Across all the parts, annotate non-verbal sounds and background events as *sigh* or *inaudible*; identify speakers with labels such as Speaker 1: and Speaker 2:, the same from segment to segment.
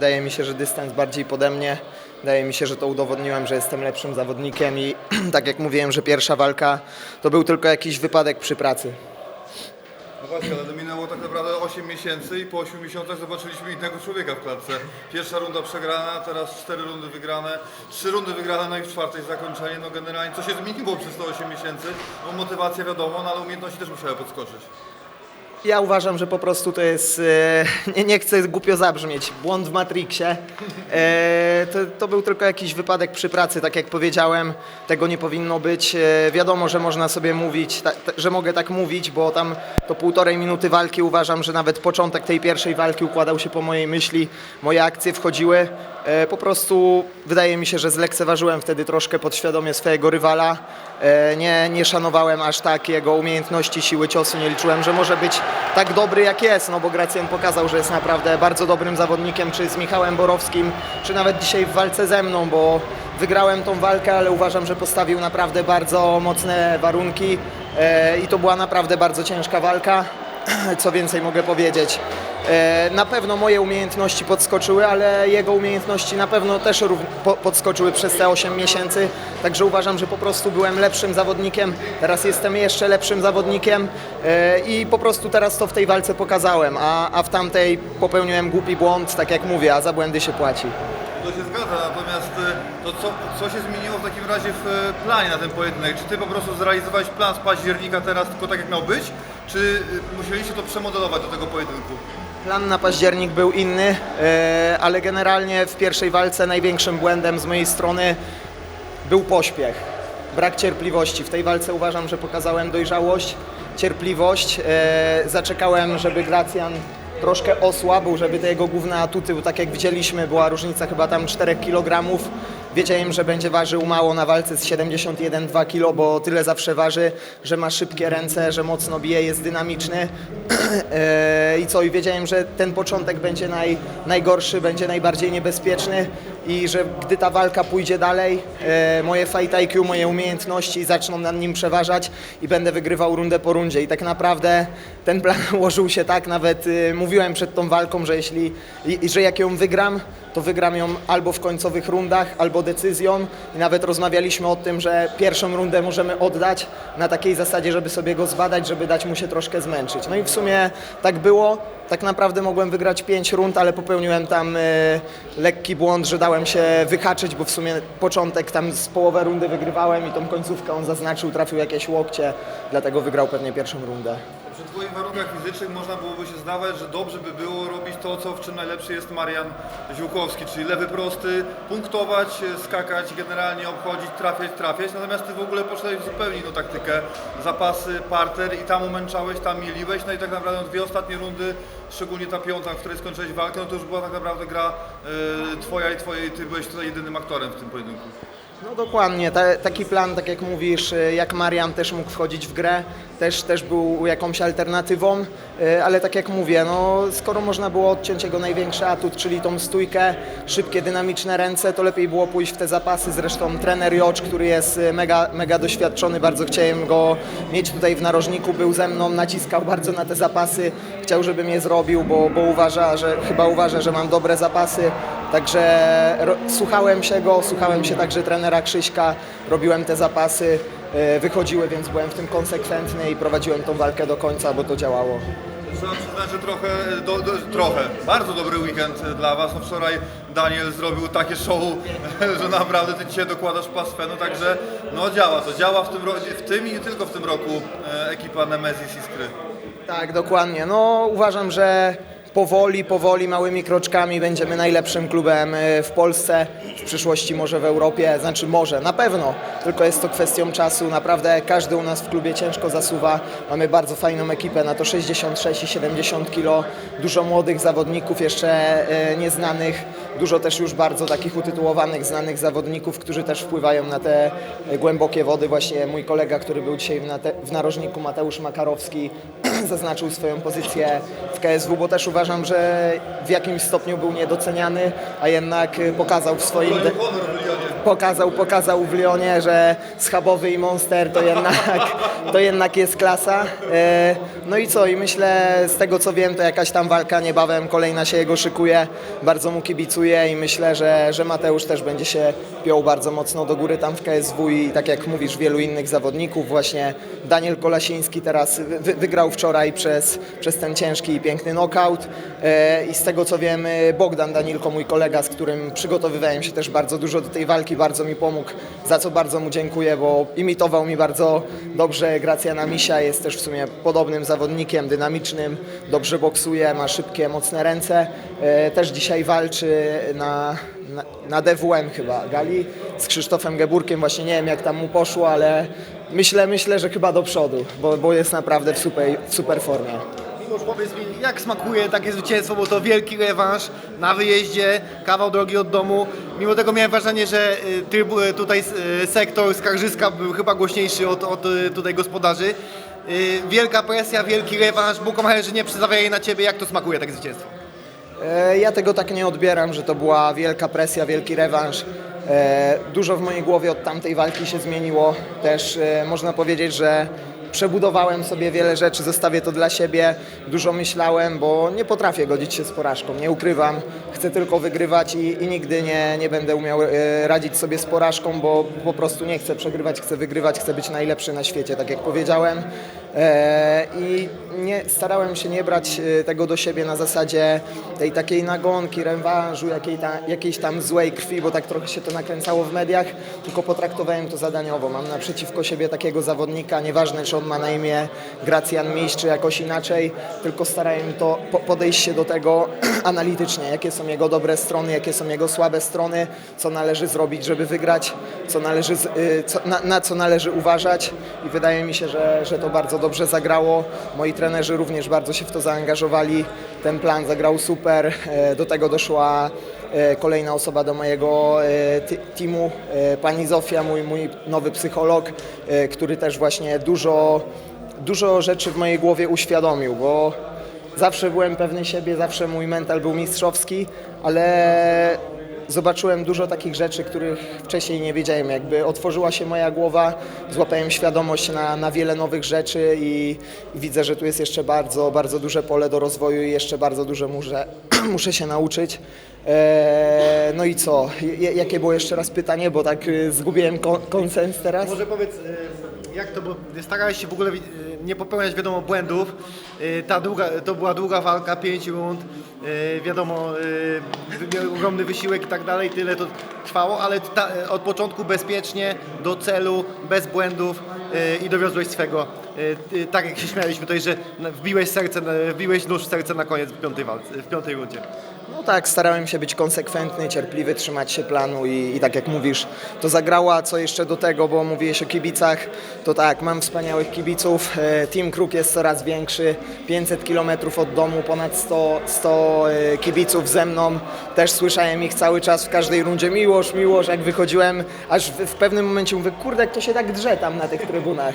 Speaker 1: Wydaje mi się, że dystans bardziej pode mnie. Wydaje mi się, że to udowodniłem, że jestem lepszym zawodnikiem i *clears throat* tak jak mówiłem, że pierwsza walka to był tylko jakiś wypadek przy pracy.
Speaker 2: No właśnie, ale minęło tak naprawdę 8 miesięcy i po 8 miesiącach zobaczyliśmy innego człowieka w klatce. Pierwsza runda przegrana, teraz 4 rundy wygrane, 3 rundy wygrane, no i w czwartej zakończenie. No generalnie co się zmieniło przez te 8 miesięcy? No motywacja wiadomo, no ale umiejętności też musiały podskoczyć.
Speaker 1: Ja uważam, że po prostu to jest, e, *laughs* nie, nie chcę głupio zabrzmieć, błąd w Matrixie. E, to, to był tylko jakiś wypadek przy pracy, tak jak powiedziałem, tego nie powinno być. E, wiadomo, że można sobie mówić, że mogę tak mówić, bo tam to półtorej minuty walki uważam, że nawet początek tej pierwszej walki układał się po mojej myśli, moje akcje wchodziły. E, po prostu wydaje mi się, że zlekceważyłem wtedy troszkę podświadomie swojego rywala. E, nie, nie szanowałem aż tak jego umiejętności, siły ciosu, nie liczyłem, że może być tak dobry jak jest, no bo Gracjan pokazał, że jest naprawdę bardzo dobrym zawodnikiem, czy z Michałem Borowskim, czy nawet dzisiaj w walce ze mną, bo wygrałem tą walkę, ale uważam, że postawił naprawdę bardzo mocne warunki e, i to była naprawdę bardzo ciężka walka. *clears throat* Co więcej mogę powiedzieć? E, Na pewno moje umiejętności podskoczyły, ale jego umiejętności na pewno też podskoczyły przez te 8 miesięcy. Także uważam, że po prostu byłem lepszym zawodnikiem. Teraz jestem jeszcze lepszym zawodnikiem e, i po prostu teraz to w tej walce pokazałem, a, a w tamtej popełniłem głupi błąd, tak jak mówię, a za błędy się płaci.
Speaker 2: To się zgadza, natomiast y, to co, co się zmieniło w takim razie w planie na ten pojedynek? Czy ty po prostu zrealizowałeś plan z października teraz tylko tak jak miał być? Czy y, musieliście to przemodelować do tego pojedynku?
Speaker 1: Plan na październik był inny, e, ale generalnie w pierwszej walce największym błędem z mojej strony był pośpiech, brak cierpliwości. W tej walce uważam, że pokazałem dojrzałość, cierpliwość. E, Zaczekałem, żeby Gracjan troszkę osłabł, żeby te jego główne atuty, tak jak widzieliśmy, była różnica chyba tam 4 kg. Wiedziałem, że będzie ważył mało na walce z 71,2 kg, bo tyle zawsze waży, że ma szybkie ręce, że mocno bije, jest dynamiczny. *clears throat* E, I co, i wiedziałem, że ten początek będzie naj, najgorszy, będzie najbardziej niebezpieczny i że gdy ta walka pójdzie dalej, e, moje fight IQ, moje umiejętności zaczną nad nim przeważać i będę wygrywał rundę po rundzie. I tak naprawdę ten plan *laughs* ułożył się tak, nawet e, mówiłem przed tą walką, że jeśli, i, że jak ją wygram, to wygram ją albo w końcowych rundach, albo decyzją. I nawet rozmawialiśmy o tym, że pierwszą rundę możemy oddać na takiej zasadzie, żeby sobie go zbadać, żeby dać mu się troszkę zmęczyć. No i w sumie tak było. Tak naprawdę mogłem wygrać 5 rund, ale popełniłem tam e, lekki błąd, że dałem się wyhaczyć, bo w sumie początek tam z połowę rundy wygrywałem i tą końcówkę on zaznaczył, trafił jakieś łokcie, dlatego wygrał pewnie pierwszą rundę.
Speaker 2: Przy Twoich warunkach fizycznych można byłoby się zdawać, że dobrze by było robić to, co w czym najlepszy jest Marian Ziółkowski, czyli lewy prosty, punktować, skakać, generalnie obchodzić, trafiać, trafiać. Natomiast Ty w ogóle poszedłeś w zupełnie inną taktykę. Zapasy, parter i tam umęczałeś, tam mieliłeś. No i tak naprawdę dwie ostatnie rundy, szczególnie ta piąta, w której skończyłeś walkę, no to już była tak naprawdę gra e, Twoja i Twojej, Ty byłeś tutaj jedynym aktorem w tym pojedynku.
Speaker 1: No dokładnie, Ta, taki plan, tak jak mówisz, y, jak Marian też mógł wchodzić w grę, też, też był jakąś alternatywą, y, ale tak jak mówię, no, skoro można było odciąć jego największy atut, czyli tą stójkę, szybkie, dynamiczne ręce, to lepiej było pójść w te zapasy. Zresztą trener Jocz, który jest mega, mega doświadczony, bardzo chciałem go mieć tutaj w narożniku, był ze mną, naciskał bardzo na te zapasy, chciał, żebym je zrobił, bo, bo uważa, że chyba uważa, że mam dobre zapasy. Także słuchałem się go, słuchałem się także trenera Krzyśka, robiłem te zapasy, e, wychodziły, więc byłem w tym konsekwentny i prowadziłem tą walkę do końca, bo to działało.
Speaker 2: Trzeba przyznać, że trochę, do, do, trochę, bardzo dobry weekend dla Was. No wczoraj Daniel zrobił takie show, *laughs* że naprawdę Ty dzisiaj dokładasz pastwę, no także no działa to, działa w tym, w tym i nie tylko w tym roku e, ekipa Nemesis Iskry.
Speaker 1: Tak, dokładnie. No uważam, że powoli, powoli, małymi kroczkami będziemy najlepszym klubem e, w Polsce, w przyszłości może w Europie, znaczy może, na pewno, tylko jest to kwestią czasu. Naprawdę każdy u nas w klubie ciężko zasuwa. Mamy bardzo fajną ekipę na to 66 i 70 kg, dużo młodych zawodników jeszcze e, nieznanych, dużo też już bardzo takich utytułowanych, znanych zawodników, którzy też wpływają na te e, głębokie wody. Właśnie mój kolega, który był dzisiaj w, w narożniku, Mateusz Makarowski, *clears throat* zaznaczył swoją pozycję w KSW, bo też uważam, że w jakimś stopniu był niedoceniany, a jednak e, pokazał w swoim... pokazał, pokazał w Lyonie, że schabowy i monster to jednak, to jednak jest klasa. E, No i co, i myślę, z tego co wiem, to jakaś tam walka niebawem kolejna się jego szykuje. Bardzo mu kibicuję i myślę, że, że Mateusz też będzie się piął bardzo mocno do góry tam w KSW i tak jak mówisz, wielu innych zawodników. Właśnie Daniel Kolasiński teraz wy, wygrał wczoraj przez, przez ten ciężki i piękny knockout. E, I z tego co wiem, Bogdan Danilko, mój kolega, z którym przygotowywałem się też bardzo dużo do tej walki, bardzo mi pomógł, za co bardzo mu dziękuję, bo imitował mi bardzo dobrze Gracjana Misia, jest też w sumie podobnym zawodnikiem, dynamicznym, dobrze boksuje, ma szybkie, mocne ręce. E, Też dzisiaj walczy na, na, na DWM chyba gali z Krzysztofem Geburkiem, właśnie nie wiem jak tam mu poszło, ale myślę, myślę, że chyba do przodu, bo, bo jest naprawdę w super, w super formie.
Speaker 3: Powiedz mi, jak smakuje takie zwycięstwo, bo to wielki rewanż na wyjeździe, kawał drogi od domu. Mimo tego miałem wrażenie, że y, trybu, y, tutaj y, sektor Skarżyska był chyba głośniejszy od, od tutaj gospodarzy. Wielka presja, wielki rewanż, bukomacherzy nie przedstawiają na Ciebie. Jak to smakuje, takie zwycięstwo?
Speaker 1: E, Ja tego tak nie odbieram, że to była wielka presja, wielki rewanż. E, Dużo w mojej głowie od tamtej walki się zmieniło. Też e, można powiedzieć, że przebudowałem sobie wiele rzeczy, zostawię to dla siebie. Dużo myślałem, bo nie potrafię godzić się z porażką, nie ukrywam. Chcę tylko wygrywać i, i nigdy nie, nie będę umiał e, radzić sobie z porażką, bo po prostu nie chcę przegrywać, chcę wygrywać, chcę być najlepszy na świecie, tak jak powiedziałem. E, I nie, starałem się nie brać e, tego do siebie na zasadzie tej takiej nagonki, rewanżu, jakiej ta, jakiejś tam złej krwi, bo tak trochę się to nakręcało w mediach, tylko potraktowałem to zadaniowo. Mam naprzeciwko siebie takiego zawodnika, nieważne czy on ma na imię Gracjan Miś, czy jakoś inaczej, tylko starałem to po, podejść się do tego *clears throat* analitycznie, jakie są jego dobre strony, jakie są jego słabe strony, co należy zrobić, żeby wygrać, co należy, y, co, na, na co należy uważać i wydaje mi się, że, że to bardzo dobrze zagrało. Moi trenerzy również bardzo się w to zaangażowali. Ten plan zagrał super. E, Do tego doszła e, kolejna osoba do mojego e, teamu, pani Zofia, mój, mój nowy psycholog, który też właśnie dużo, dużo rzeczy w mojej głowie uświadomił, bo zawsze byłem pewny siebie, zawsze mój mental był mistrzowski, ale zobaczyłem dużo takich rzeczy, których wcześniej nie wiedziałem. Jakby otworzyła się moja głowa, złapałem świadomość na, na wiele nowych rzeczy i, widzę, że tu jest jeszcze bardzo, bardzo duże pole do rozwoju i jeszcze bardzo dużo muszę, *clears throat* muszę się nauczyć. Eee, no i co? J- jakie było jeszcze raz pytanie, bo tak y, zgubiłem kon- konsens teraz?
Speaker 3: Może powiedz, y, jak to, bo starałeś się w ogóle nie popełniać wiadomo błędów. Y, Ta długa, to była długa walka, pięć rund, y, wiadomo, y, ogromny wysiłek i tak dalej, tyle to trwało, ale ta, od początku bezpiecznie, do celu, bez błędów i dowiozłeś swego. Y, y, Tak jak się śmialiśmy tutaj, że wbiłeś, serce, wbiłeś nóż w serce na koniec w piątej, walce, w piątej rundzie.
Speaker 1: No tak, starałem się być konsekwentny, cierpliwy, trzymać się planu i, i tak jak mówisz, to zagrało, a co jeszcze do tego, bo mówiłeś o kibicach, to tak, mam wspaniałych kibiców, e, Team Kruk jest coraz większy, 500 km od domu, ponad 100, 100 e, kibiców ze mną, też słyszałem ich cały czas w każdej rundzie, miłość, miłość, jak wychodziłem, aż w, w pewnym momencie mówię, kurde, to się tak drze tam na tych trybunach.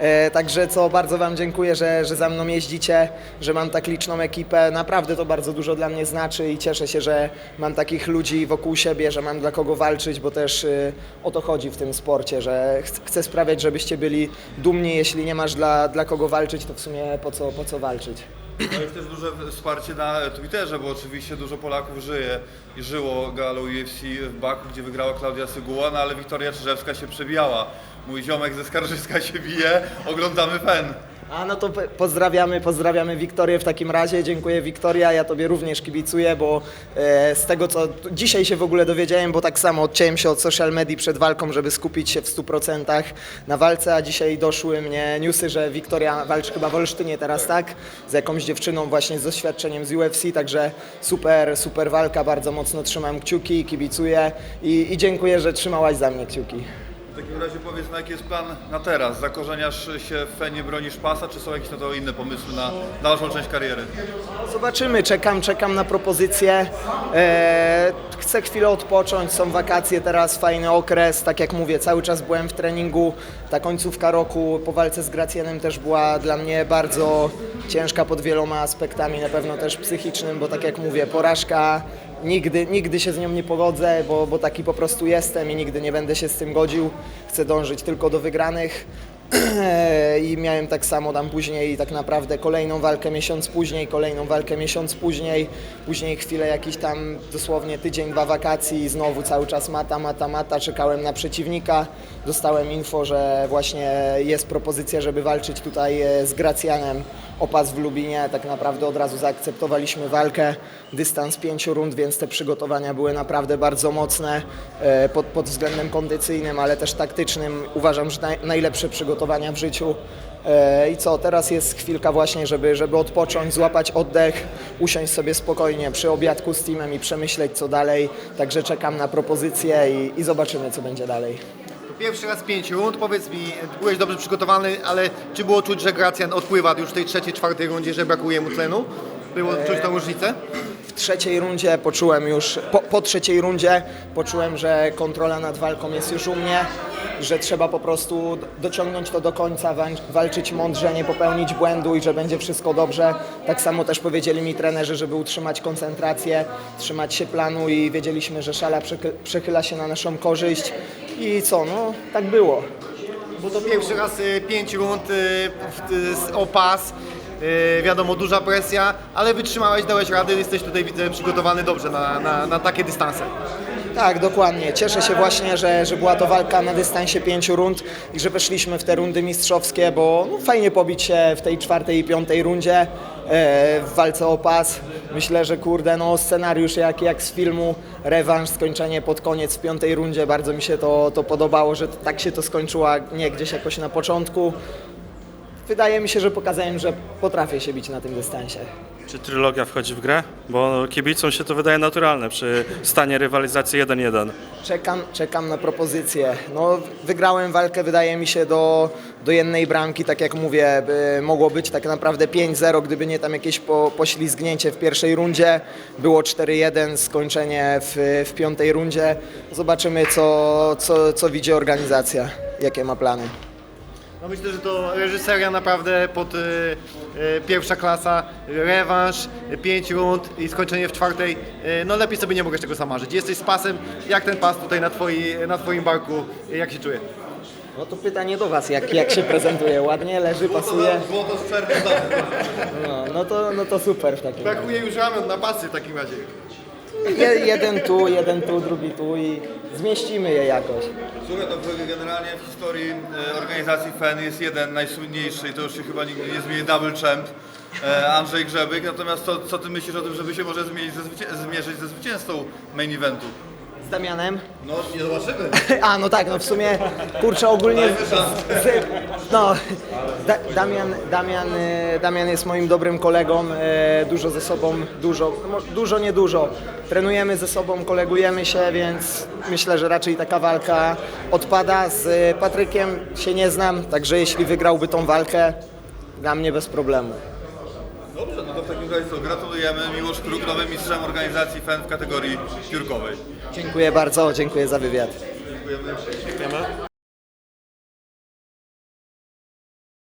Speaker 1: E, Także co bardzo Wam dziękuję, że, że za mną jeździcie, że mam tak liczną ekipę. Naprawdę to bardzo dużo dla mnie znaczy i cieszę się, że mam takich ludzi wokół siebie, że mam dla kogo walczyć, bo też y, o to chodzi w tym sporcie, że ch- chcę sprawiać, żebyście byli dumni. Jeśli nie masz dla, dla kogo walczyć, to w sumie po co, po co walczyć?
Speaker 2: No jest też duże wsparcie na Twitterze, bo oczywiście dużo Polaków żyje i żyło galą UFC w Baku, gdzie wygrała Klaudia Syguła, no ale Wiktoria Czyżewska się przebijała. Mój ziomek ze Skarżyska się bije, oglądamy fen.
Speaker 1: A no to pozdrawiamy, pozdrawiamy Wiktorię w takim razie. Dziękuję Wiktoria, ja Tobie również kibicuję, bo e, z tego co dzisiaj się w ogóle dowiedziałem, bo tak samo odciąłem się od social media przed walką, żeby skupić się w 100% na walce, a dzisiaj doszły mnie newsy, że Wiktoria walczy chyba w Olsztynie teraz, tak? Z jakąś dziewczyną właśnie z doświadczeniem z UFC, także super, super walka, bardzo mocno trzymam kciuki, kibicuję i, i dziękuję, że trzymałaś za mnie kciuki.
Speaker 2: W takim razie powiedz, na jaki jest plan na teraz? Zakorzeniasz się w Fenie, bronisz pasa, czy są jakieś na to inne pomysły na dalszą część kariery?
Speaker 1: Zobaczymy, czekam, czekam na propozycję. E, chcę chwilę odpocząć, są wakacje teraz, fajny okres. Tak jak mówię, cały czas byłem w treningu. Ta końcówka roku po walce z Gracjanem też była dla mnie bardzo ciężka pod wieloma aspektami, na pewno też psychicznym, bo tak jak mówię, porażka. Nigdy, nigdy się z nią nie pogodzę, bo, bo taki po prostu jestem i nigdy nie będę się z tym godził. Chcę dążyć tylko do wygranych. *clears throat* I miałem tak samo tam później tak naprawdę kolejną walkę miesiąc później, kolejną walkę miesiąc później, później chwilę jakiś tam dosłownie tydzień, dwa wakacji i znowu cały czas mata, mata, mata, czekałem na przeciwnika, dostałem info, że właśnie jest propozycja, żeby walczyć tutaj e, z Gracjanem o pas w Lubinie, tak naprawdę od razu zaakceptowaliśmy walkę, dystans pięciu rund, więc te przygotowania były naprawdę bardzo mocne e, pod, pod względem kondycyjnym, ale też taktycznym. Uważam, że naj, najlepsze przygotowania w życiu. E, I co, teraz jest chwilka właśnie, żeby, żeby odpocząć, złapać oddech, usiąść sobie spokojnie przy obiadku z teamem i przemyśleć co dalej. Także czekam na propozycję i, i zobaczymy co będzie dalej.
Speaker 3: Pierwszy raz pięć rund, powiedz mi, byłeś dobrze przygotowany, ale czy było czuć, że Gracjan odpływa już w tej trzeciej, czwartej rundzie, że brakuje mu tlenu? Było czuć tą różnicę?
Speaker 1: W trzeciej rundzie poczułem już, po, po trzeciej rundzie poczułem, że kontrola nad walką jest już u mnie, że trzeba po prostu dociągnąć to do końca, wań- walczyć mądrze, nie popełnić błędu i że będzie wszystko dobrze. Tak samo też powiedzieli mi trenerzy, żeby utrzymać koncentrację, trzymać się planu i wiedzieliśmy, że szala przechy- przechyla się na naszą korzyść. I co, no tak było.
Speaker 3: Bo to pierwszy raz y, pięć rund y, y, z- o pas. Y, wiadomo, duża presja, ale wytrzymałeś, dałeś radę, jesteś tutaj widzę przygotowany dobrze na, na, na takie dystanse.
Speaker 1: Tak, dokładnie. Cieszę się właśnie, że, że była to walka na dystansie pięciu rund i że weszliśmy w te rundy mistrzowskie, bo no, fajnie pobić się w tej czwartej i piątej rundzie e, w walce o pas. Myślę, że kurde, no scenariusz jak, jak z filmu, rewanż, skończenie pod koniec w piątej rundzie, bardzo mi się to, to podobało, że tak się to skończyło, a nie gdzieś jakoś na początku. Wydaje mi się, że pokazałem, że potrafię się bić na tym dystansie.
Speaker 4: Czy trylogia wchodzi w grę? Bo kibicom się to wydaje naturalne przy stanie rywalizacji 1-1.
Speaker 1: Czekam, czekam na propozycję. No, wygrałem walkę, wydaje mi się, do, do jednej bramki, tak jak mówię, by mogło być tak naprawdę 5-0, gdyby nie tam jakieś po, poślizgnięcie w pierwszej rundzie. Było 4-1, skończenie w, w piątej rundzie. Zobaczymy, co, co, co widzi organizacja, jakie ma plany.
Speaker 3: No myślę, że to reżyseria naprawdę pod y, y, pierwsza klasa, rewanż, y, pięć rund i skończenie w czwartej. Y, no lepiej sobie nie mogę tego sam marzyć. Jesteś z pasem, jak ten pas tutaj na, twoi, na twoim barku, y, jak się czuje?
Speaker 1: No to pytanie do Was, jak, jak się prezentuje? Ładnie, leży, pasuje?
Speaker 2: Złoto z przerwy
Speaker 1: No, no, to, no to super w takim razie.
Speaker 3: Brakuje już ramion na pasy w takim razie.
Speaker 1: Je, jeden tu, jeden tu, drugi tu i zmieścimy je jakoś.
Speaker 2: Słuchaj, to generalnie w historii e, organizacji FEN jest jeden najsłynniejszy i to już się chyba nigdy nie zmieni double champ, e, Andrzej Grzebyk. Natomiast co, co ty myślisz o tym, żeby się może zmierzyć ze zwycięzcą main eventu?
Speaker 1: Z Damianem?
Speaker 2: No, nie zobaczymy. *laughs*
Speaker 1: A, no tak, no w sumie, kurczę, ogólnie... Z, z, no, da, Damian, Damian, e, Damian jest moim dobrym kolegą, e, dużo ze sobą, dużo, dużo, nie dużo. Trenujemy ze sobą, kolegujemy się, więc myślę, że raczej taka walka odpada. Z Patrykiem się nie znam, także jeśli wygrałby tą walkę, dla mnie bez problemu.
Speaker 2: To w takim razie co, gratulujemy. Miłosz Kruk, nowym mistrzem organizacji FEN w kategorii piórkowej.
Speaker 1: Dziękuję bardzo, dziękuję za wywiad.
Speaker 2: Dziękujemy.
Speaker 4: Wiemy?